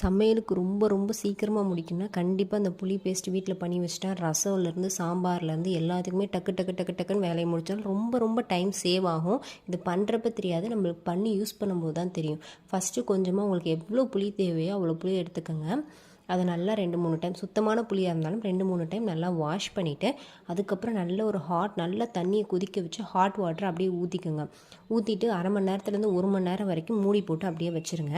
சமையலுக்கு ரொம்ப ரொம்ப சீக்கிரமாக முடிக்கணும்னா கண்டிப்பாக அந்த புளி பேஸ்ட் வீட்டில் பண்ணி வச்சுட்டா ரசம்லேருந்து சாம்பார்லேருந்து எல்லாத்துக்குமே டக்கு டக்கு டக்கு டக்குன்னு வேலையை முடித்தாலும் ரொம்ப ரொம்ப டைம் சேவ் ஆகும். இது பண்ணுறப்ப தெரியாது. நம்மளுக்கு பண்ணி யூஸ் பண்ணும்போது தான் தெரியும். ஃபஸ்ட்டு கொஞ்சமாக உங்களுக்கு எவ்வளோ புளி தேவையோ அவ்வளோ புளி எடுத்துக்கோங்க. அதை நல்லா ரெண்டு மூணு டைம் சுத்தமான புளியாக இருந்தாலும் ரெண்டு மூணு டைம் நல்லா வாஷ் பண்ணிவிட்டு அதுக்கப்புறம் நல்ல ஒரு ஹாட் நல்ல தண்ணியை கொதிக்க வச்சு ஹாட் வாட்டர் அப்படியே ஊற்றிக்கோங்க ஊற்றிட்டு அரை மணி நேரத்துலேருந்து ஒரு மணி நேரம் வரைக்கும் மூடி போட்டு அப்படியே வச்சுருங்க.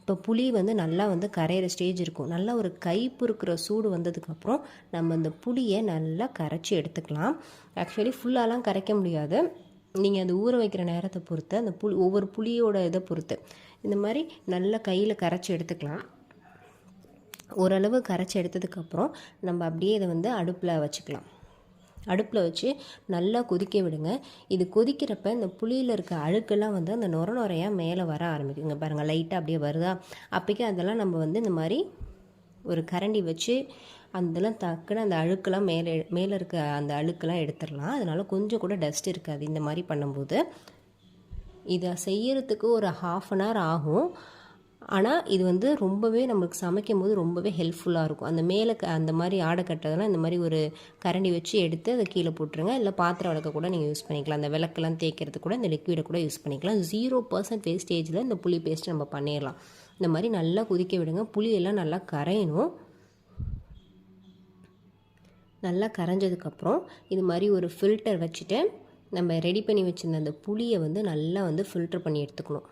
இப்போ புளி வந்து நல்லா வந்து கரையிற ஸ்டேஜ் இருக்கும். நல்லா ஒரு கைப்பு இருக்கிற சூடு வந்ததுக்கப்புறம் நம்ம அந்த புளியை நல்லா கரைச்சி எடுத்துக்கலாம். ஆக்சுவலி ஃபுல்லாலாம் கரைக்க முடியாது. நீங்கள் அது ஊற வைக்கிற நேரத்தை பொறுத்து அந்த புளி ஒவ்வொரு புளியோட இதை பொறுத்து. இந்த மாதிரி நல்லா கையில் கரைச்சி எடுத்துக்கலாம். ஓரளவு கரைச்சி எடுத்ததுக்கப்புறம் நம்ம அப்படியே இதை வந்து அடுப்பில் வச்சுக்கலாம். அடுப்பில் வச்சு நல்லா கொதிக்க விடுங்க. இது கொதிக்கிறப்ப இந்த புளியில் இருக்க அழுக்கெல்லாம் வந்து அந்த நுர நுரையாக மேலே வர ஆரம்பிக்குங்க. பாருங்கள் லைட்டாக அப்படியே வருதா? அப்போக்கே அதெல்லாம் நம்ம வந்து இந்த மாதிரி ஒரு கரண்டி வச்சு அதெல்லாம் டக்குன்னு அந்த அழுக்கெல்லாம் மேலே மேலே இருக்க அந்த அழுக்கெல்லாம் எடுத்துடலாம். அதனால் கொஞ்சம் கூட டஸ்ட் இருக்காது. இந்த மாதிரி பண்ணும்போது. இதை செய்யறதுக்கு ஒரு ஹாஃப் அன் ஹவர் ஆகும். ஆனால் இது வந்து ரொம்பவே நம்மளுக்கு சமைக்கும் போது ரொம்பவே ஹெல்ப்ஃபுல்லாக இருக்கும். அந்த மேலே க அந்த மாதிரி ஆடை கட்டுறதெல்லாம் இந்த மாதிரி ஒரு கரண்டி வச்சு எடுத்து அதை கீழே போட்டுருங்க. இல்லை பாத்திரம் விளக்க கூட நீங்கள் யூஸ் பண்ணிக்கலாம். அந்த விளக்கெல்லாம் தேய்க்கிறது கூட இந்த லிக்விடை கூட யூஸ் பண்ணிக்கலாம். ஜீரோ பர்சன்ட் வேஸ்டேஜில் இந்த புளி பேஸ்ட் நம்ம பண்ணிடலாம் இந்த மாதிரி நல்லா கொதிக்க விடுங்க. புளியெல்லாம் நல்லா கரையணும். நல்லா கரைஞ்சதுக்கப்புறம் இது மாதிரி ஒரு ஃபில்டர் வச்சுட்டு நம்ம ரெடி பண்ணி வச்சுருந்த அந்த புளியை வந்து நல்லா வந்து ஃபில்டர் பண்ணி எடுத்துக்கணும்.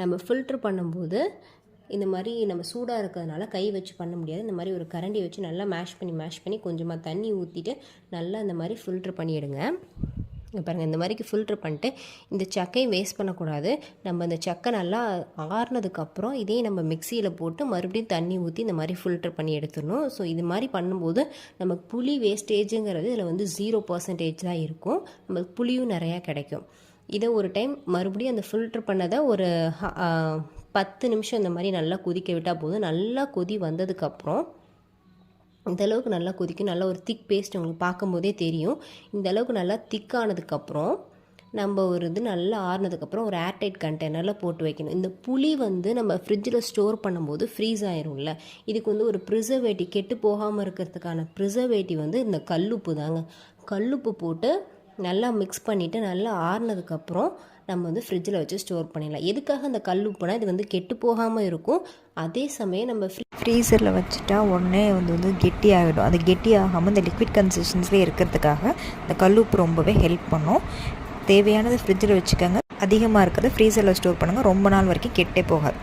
நம்ம ஃபில்ட்ரு பண்ணும்போது இந்த மாதிரி நம்ம சூடாக இருக்கிறதுனால கை வச்சு பண்ண முடியாது. இந்த மாதிரி ஒரு கரண்டி வச்சு நல்லா மேஷ் பண்ணி மேஷ் பண்ணி கொஞ்சமாக தண்ணி ஊற்றிட்டு நல்லா இந்த மாதிரி ஃபில்ட்ரு பண்ணிவிடுங்க பாருங்கள் இந்த மாதிரிக்கு ஃபில்ட்ரு பண்ணிட்டு இந்த சக்கையை வேஸ்ட் பண்ணக்கூடாது. நம்ம இந்த சக்கை நல்லா ஆறுனதுக்கப்புறம் இதே நம்ம மிக்சியில் போட்டு மறுபடியும் தண்ணி ஊற்றி இந்த மாதிரி ஃபில்ட்ரு பண்ணி எடுத்துடணும். ஸோ இது மாதிரி பண்ணும்போது நமக்கு புளி வேஸ்டேஜுங்கிறது இதில் வந்து ஜீரோ பர்சன்டேஜ் தான் இருக்கும். நமக்கு புளியும் நிறையா கிடைக்கும். இதை ஒரு டைம் மறுபடியும் அந்த ஃபில்ட்ரு பண்ணதை ஒரு பத்து நிமிஷம் இந்த மாதிரி நல்லா கொதிக்க விட்டால் போதும். நல்லா கொதி வந்ததுக்கப்புறம் இந்த அளவுக்கு நல்லா கொதிக்கும். நல்லா ஒரு திக் பேஸ்ட் உங்களுக்கு பார்க்கும்போதே தெரியும். இந்தளவுக்கு நல்லா திக்கானதுக்கப்புறம் நம்ம ஒரு இது நல்லா ஆறுனதுக்கப்புறம் ஒரு ஏர்டைட் கண்டெய்னரில் போட்டு வைக்கணும். இந்த புளி வந்து நம்ம ஃப்ரிட்ஜில் ஸ்டோர் பண்ணும்போது ஃப்ரீஸ் ஆயிரும்ல. இதுக்கு வந்து ஒரு ப்ரிசர்வேட்டிவ் கெட்டு போகாமல் இருக்கிறதுக்கான ப்ரிசர்வேட்டிவ் வந்து இந்த கல்லுப்பு தாங்க. கல்லுப்பு போட்டு நல்லா மிக்ஸ் பண்ணிவிட்டு நல்லா ஆறுனதுக்கப்புறம் நம்ம வந்து ஃப்ரிட்ஜில் வச்சு ஸ்டோர் பண்ணிடலாம். எதுக்காக அந்த கல் உப்புனா இது வந்து கெட்டு போகாமல் இருக்கும். அதே சமயம் நம்ம ஃப்ரீ ஃப்ரீசரில் வச்சுட்டா உடனே வந்து வந்து கெட்டி ஆகிடும் அது கெட்டி ஆகாமல் இந்த லிக்விட் கன்சிஸ்டன்சிலே இருக்கிறதுக்காக இந்த உப்பு ரொம்பவே ஹெல்ப் பண்ணும். தேவையானது ஃப்ரிட்ஜில் வச்சுக்கோங்க. அதிகமாக இருக்கிறது ஃப்ரீசரில் ஸ்டோர் பண்ணுங்கள் ரொம்ப நாள் வரைக்கும் கெட்டே போகாது.